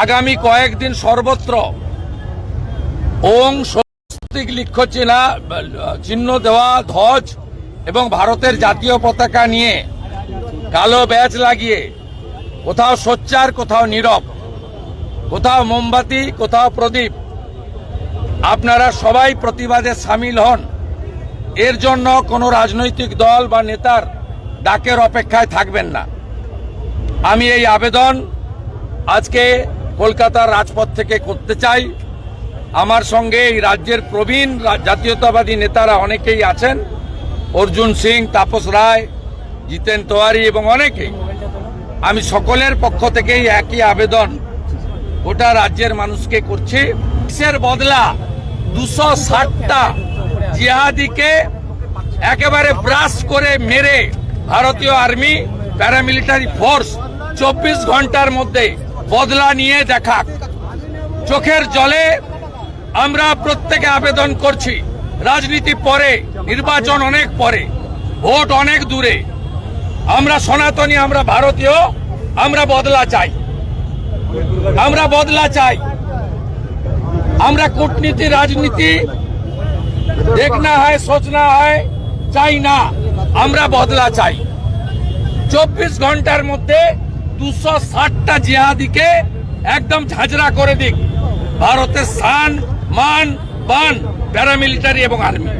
আগামী কয়েকদিন সর্বত্র ওং স্বস্তিক লিখ্য চিহ্না চিহ্ন দেওয়া, ধ্বজ এবং ভারতের জাতীয় পতাকা নিয়ে কালো ব্যাচ লাগিয়ে কোথাও সোচ্চার, কোথাও নীরব, কোথাও মোমবাতি, কোথাও প্রদীপ, আপনারা সবাই প্রতিবাদে সামিল হন। এর জন্য কোনো রাজনৈতিক দল বা নেতার ডাকের অপেক্ষায় থাকবেন না। আমি এই আবেদন আজকে কলকাতার রাজপথ থেকে করতে চাই। আমার সঙ্গে এই রাজ্যের প্রবীণ জাতীয়তাবাদী নেতারা অনেকেই আছেন। অর্জুন সিং, তাপস রায়, জিতেন তোয়ারি এবং অনেকেই। আমি সকলের পক্ষ থেকেই একই আবেদন, গোটা রাজ্যের মানুষকে করছি। দেশের বদলা দুশো ষাটটা জিহাদিকে একেবারে ব্রাশ করে মেরে ভারতীয় আর্মি, প্যারামিলিটারি ফোর্স চব্বিশ ঘণ্টার মধ্যে বদলা নিয়ে দেখাক। চোখের জলে আমরা প্রত্যেকে আবেদন করছি, রাজনীতি পরে, নির্বাচন অনেক পরে, ভোট অনেক দূরে। আমরা সনাতনী, আমরা ভারতীয়, আমরা বদলা চাই। আমরা বদলা চাই। আমরা কূটনীতি, রাজনীতি দেখনা হয় সোচনা হয়, চাই না, আমরা বদলা চাই। চব্বিশ ঘণ্টার মধ্যে দুশো ষাটটা জিহাদিকে একদম ঝাঁঝরা করে দিক। ভারতের সান মান বান প্যারামিলিটারি এবং আর্মি।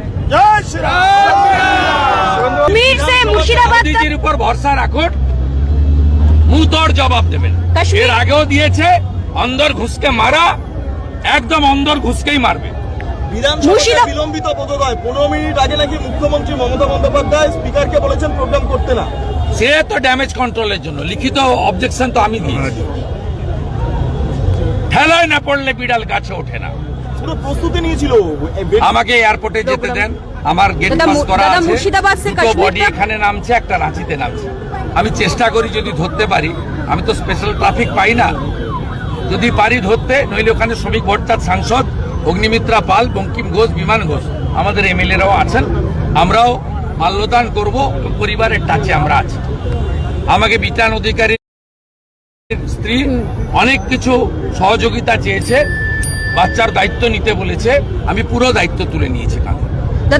মোদীজির উপর ভরসা রাখুন। মুতর জবাব দেবেন। এর আগেও দিয়েছে অন্দর ঘুষকে মারা একদম অন্দর ঘুষকেই মারবে। বিলম্বিত পদদয় পনেরো মিনিট আগে নাকি মুখ্যমন্ত্রী মমতা বন্দ্যোপাধ্যায় স্পিকারকে বলেছেন প্রোগ্রাম করতে না। সে তো ড্যামেজ কন্ট্রোলের জন্য। লিখিত অবজেকশন তো আমি দিয়েছি। ঠেলায় না পড়লে বিড়াল গাছে ওঠে না। পুরো প্রস্তুতি নিয়েছিল। আমাকে এয়ারপোর্টে যেতে দেন। আমার গেট পাস করা আছে। দুটো বডি এখানে নামছে একটা রাঁচিতে নামছে। আমি চেষ্টা করি যদি ধরতে পারি। আমি তো স্পেশাল ট্রাফিক পাই না। যদি পারি ধরতে নইলে ওখানে শ্রমিক ভট্টার সাংসদ অগ্নিমিত্রা পাল বঙ্কিম ঘোষ বিমান ঘোষ আমাদের এমএলএরাও আছেন। আমরাও মাল্যদান করব পরিবারের টাচে আমরা আছি। আমাকে বিতান অধিকারী স্ত্রী অনেক কিছু সহযোগিতা চেয়েছে বাচ্চার দায়িত্ব নিতে বলেছে আমি পুরো দায়িত্ব তুলে নিয়েছি কাঁধে।